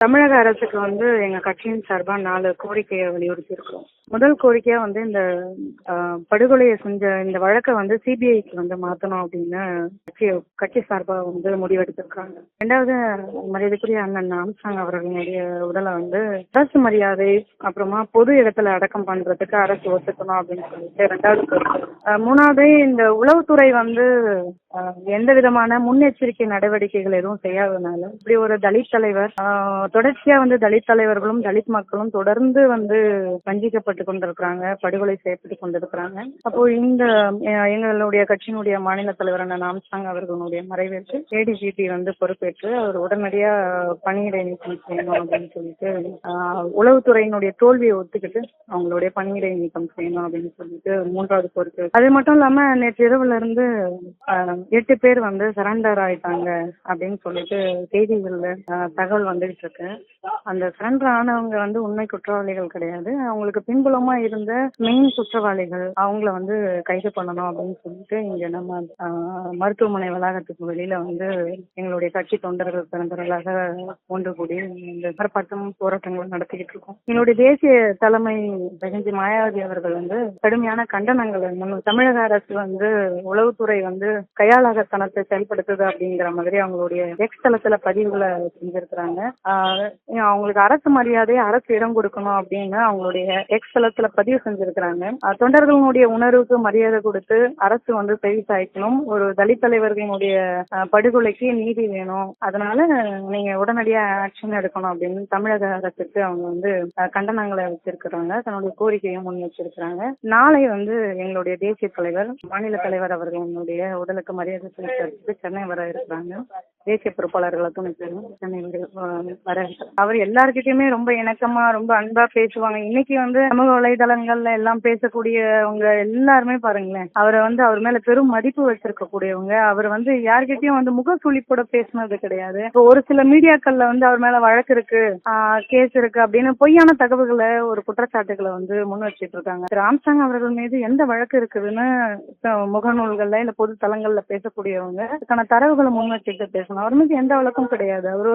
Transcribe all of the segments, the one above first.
தமிழக அரசுக்கு வந்து எங்க கட்சியின் சார்பா நாலு கோரிக்கையை வலியுறுத்தியிருக்கிறோம். முதல் கோரிக்கையா வந்து இந்த படுகொலையை செஞ்ச இந்த வழக்கை வந்து சிபிஐக்கு வந்து மாத்தணும் அப்படின்னு கட்சி கட்சி சார்பா வந்து முடிவெடுத்திருக்காங்க. ரெண்டாவது மரியாதைக்குரிய அண்ணன் ஆம்சாங் அவர்களுடைய உடலை வந்து அரசு மரியாதை அப்புறமா பொது இடத்துல அடக்கம் பண்றதுக்கு அரசு ஒத்துக்கணும் அப்படின்னு சொல்லிட்டு ரெண்டாவது கோரிக்கை. மூணாவது இந்த உளவுத்துறை வந்து எந்த விதமான முன்னெச்சரிக்கை நடவடிக்கைகள் எதுவும் செய்யாததுனால இப்படி ஒரு தலித் தலைவர் தொடர்ச்சியா வந்து தலித் தலைவர்களும் தலித் மக்களும் தொடர்ந்து வந்து வஞ்சிக்கப்பட்டு கொண்டிருக்கிறாங்க படுகொலை செய்யப்பட்டு கொண்டிருக்கிறாங்க. அப்போ இந்த எங்களுடைய கட்சியினுடைய மாநில தலைவரான நாம்சாங் அவர்களுடைய மறைவிற்கு ஏடிஜிபி வந்து பொறுப்பேற்று அவர் உடனடியா பணியிடை நீக்கம் செய்யணும் அப்படின்னு சொல்லிட்டு உளவுத்துறையினுடைய தோல்வியை ஒத்துக்கிட்டு அவங்களுடைய பணியிடை நீக்கம் செய்யணும் அப்படின்னு சொல்லிட்டு மூன்றாவது பொறுப்பு. அது மட்டும் இல்லாம நேற்று இரவுல இருந்து எட்டு பேர் வந்து சரண்டர் ஆயிட்டாங்க அப்படின்னு சொல்லிட்டு செய்திகள்ல தகவல் வந்துகிட்டு இருக்கு. அந்த சரண்டர் ஆனவங்க வந்து உண்மை குற்றவாளிகள் கிடையாது. அவங்களுக்கு பின்புலமா இருந்த மெயின் குற்றவாளிகள் அவங்கள வந்து கைது பண்ணணும் அப்படின்னு சொல்லிட்டு இங்க நம்ம ஆஹ், மருத்துவமனை வளாகத்துக்கு வெளியில வந்து எங்களுடைய கட்சி தொண்டர்கள் பிறந்தவர்களாக ஒன்று கூடி இந்த ஆர்ப்பாட்டம் போராட்டங்கள் நடத்திக்கிட்டு இருக்கோம். எங்களுடைய தேசிய தலைமை பிரகஞ்சி மாயாவதி அவர்கள் வந்து கடுமையான கண்டனங்களை நம்ம தமிழக அரசு வந்து உளவுத்துறை வந்து கையாளகத்தனத்தை செயல்படுத்துது அப்படிங்கிற மாதிரி அவங்களுடைய எக்ஸ் தளத்துல பதிவுகளை செஞ்சிருக்கிறாங்க. அவங்களுக்கு அரசு மரியாதையை அரசு இடம் கொடுக்கணும் அப்படின்னு அவங்களுடைய எக்ஸ் தளத்துல பதிவு செஞ்சிருக்கிறாங்க. தொண்டர்களுடைய உணர்வுக்கு மரியாதை கொடுத்து அரசு வந்து செய்தி சாய்க்கணும். ஒரு தலித் தலைவர்களுடைய படுகொலைக்கு நீதி வேணும். அதனால நீங்க உடனடியா ஆக்ஷன் எடுக்கணும் அப்படின்னு தமிழக அரசுக்கு அவங்க வந்து கண்டனங்களை வச்சிருக்கிறாங்க. தன்னுடைய கோரிக்கையை முன் வச்சிருக்கிறாங்க. நாளை வந்து எங்களுடைய தேசிய தலைவர் மாநில தலைவர் அவர்களுடைய உடலுக்கு மரியாதை செலுத்துறதுக்கு சென்னை வர இருக்கிறாங்க. தேசிய பொறுப்பாளர்களை துணை சென்னை வர- பேரண்ட் அவர் எல்லாருக்கிட்டயுமே ரொம்ப இணக்கமா ரொம்ப அன்பா பேசுவாங்க. இன்னைக்கு வந்து சமூக வலைதளங்கள்ல எல்லாம் பேசக்கூடியவங்க எல்லாருமே பாருங்களேன் அவரை வந்து அவர் மேல பெரும் மதிப்பு வச்சிருக்க கூடியவங்க அவர் வந்து யார்கிட்டயும் வந்து முக சுழிப்போட பேசினது கிடையாது. ஒரு சில மீடியாக்கள்ல வந்து அவர் மேல வழக்கு இருக்கு கேஸ் இருக்கு அப்படின்னு பொய்யான தகவல்களை ஒரு குற்றச்சாட்டுகளை வந்து முன் வச்சிட்டு இருக்காங்க. ராம்சாங் அவர்கள் மீது எந்த வழக்கு இருக்குதுன்னு முகநூல்கள்ல இல்ல பொது தளங்கள்ல பேசக்கூடியவங்க அதுக்கான தரவுகளை முன் வச்சுட்டு பேசணும். அவர் மீது எந்த வழக்கும் கிடையாது. அவரு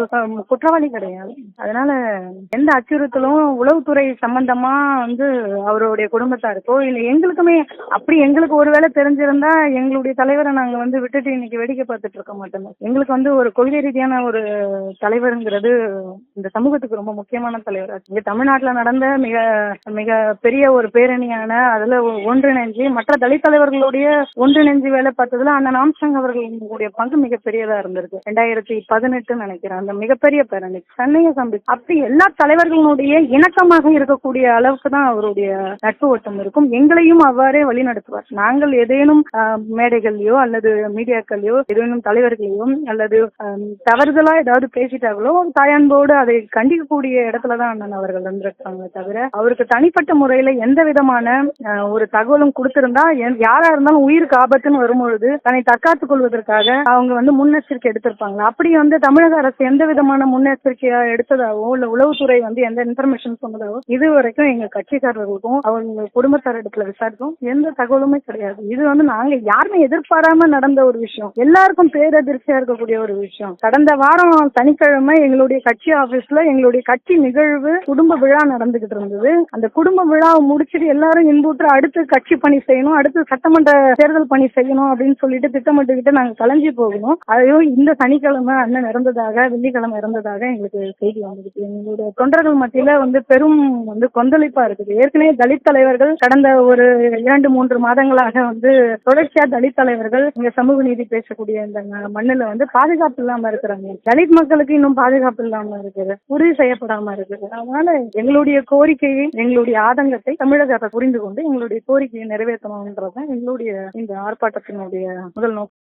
குற்றவாளி கிடையாது. அதனால எந்த அச்சுறுத்தலும் உளவுத்துறை சம்பந்தமா வந்து அவருடைய குடும்பத்தாருக்கோ இல்ல எங்களுக்குமே அப்படி எங்களுக்கு ஒருவேளை தெரிஞ்சிருந்தா எங்களுடைய தலைவரை நாங்க வந்து விட்டுட்டு இன்னைக்கு வேடிக்கை பார்த்துட்டு இருக்க மாட்டோம். எங்களுக்கு வந்து ஒரு கொள்கை ரீதியான ஒரு தலைவருங்கிறது இந்த சமூகத்துக்கு ரொம்ப முக்கியமான தலைவர். இங்க தமிழ்நாட்டுல நடந்த மிக மிக பெரிய ஒரு பேரணியான அதுல ஒன்றிணைஞ்சு மற்ற தலித் தலைவர்களுடைய ஒன்றிணைஞ்சு வேலை பார்த்ததுல அண்ணன் ஆம்சங் அவர்களுடைய பங்கு மிகப்பெரியதா இருந்திருக்கு. ரெண்டாயிரத்தி பதினெட்டு நினைக்கிறேன். அந்த மிகப்பெரிய பேரணி. சென்னையை சம்பி அப்படி எல்லா தலைவர்களுடைய இணக்கமாக இருக்கக்கூடிய அளவுக்கு தான் அவருடைய நட்பு ஓட்டம் இருக்கும். எங்களையும் அவ்வாறே வழி நடத்துவார் நாங்கள் ஏதேனும் மேடைகள்லயோ அல்லது மீடியாக்கள்லயோ ஏதேனும் தலைவர்களையோ அல்லது தவறுதலா ஏதாவது பேசிட்டாங்களோ தாயான்போடு அதை கண்டிக்கக்கூடிய இடத்துலதான் அண்ணன் அவர்கள் இருந்திருக்காங்க தவிர அவருக்கு தனிப்பட்ட முறையில எந்த விதமான ஒரு தகவலும் கொடுத்திருந்தா என்- யாரா இருந்தாலும் உயிருக்கு ஆபத்துன்னு வரும்பொழுது தன்னை தற்காத்துக் கொள்வதற்காக அவங்க வந்து முன்னெச்சரிக்கை எடுத்திருப்பாங்க. அப்படி வந்து தமிழக அரசு எந்த விதமான முன்னெச்சரிக்கையா எடுத்ததாகவும் இல்ல உளவுத்துறை வந்து எந்த இன்ஃபர்மேஷன் சொன்னதாகவும் இது வரைக்கும் எங்க கட்சிக்காரர்களுக்கும் அவங்க குடும்பத்தார் இடத்துல விசாரிக்கும் எந்த தகவலுமே கிடையாது. இது வந்து நாங்க யாருமே எதிர்பாராம நடந்த ஒரு விஷயம். எல்லாருக்கும் பேரதிர்ச்சியா இருக்கக்கூடிய ஒரு விஷயம். கடந்த வாரம் சனிக்கிழமை எங்களுடைய கட்சி ஆபீஸ்ல எங்களுடைய கட்சி நிகழ்வு குடும்ப விழா நடந்துகிட்டு இருந்தது. அந்த குடும்ப விழாவை முடிச்சிட்டு எல்லாரும் இன்புற்று அடுத்து கட்சி பணி செய்யணும் அடுத்து சட்டமன்ற தேர்தல் பணி செய்யணும் அப்படின்னு சொல்லிட்டு திட்டமிட்டுக்கிட்டு நாங்க கலைஞ்சு போகணும். அதையும் இந்த சனிக்கிழமை அண்ணன் இறந்ததாக வெள்ளிக்கிழமை இறந்ததாக எங்களுக்கு செய்தி வந்திருக்கு எங்களுடைய தொண்டர்கள் மத்தியில வந்து பெரும் வந்து கொந்தளிப்பா இருக்குது. ஏற்கனவே தலித் தலைவர்கள் கடந்த ஒரு இரண்டு மூன்று மாதங்களாக வந்து தொடர்ச்சியா தலித் தலைவர்கள் இங்க சமூக நீதி பேசக்கூடிய இந்த மண்ணுல வந்து பாதுகாப்பு இல்லாம இருக்கிறாங்க. தலித் மக்களுக்கு இன்னும் பாதுகாப்பு இல்லாம இருக்குது. உறுதி செய்யப்படாம இருக்குது. அதனால எங்களுடைய கோரிக்கையை எங்களுடைய ஆதங்கத்தை தமிழக அரசு புரிந்து கொண்டு எங்களுடைய கோரிக்கையை நிறைவேற்றணும்ன்றதுதான் எங்களுடைய இந்த ஆர்ப்பாட்டத்தினுடைய முதல் நோக்கம்.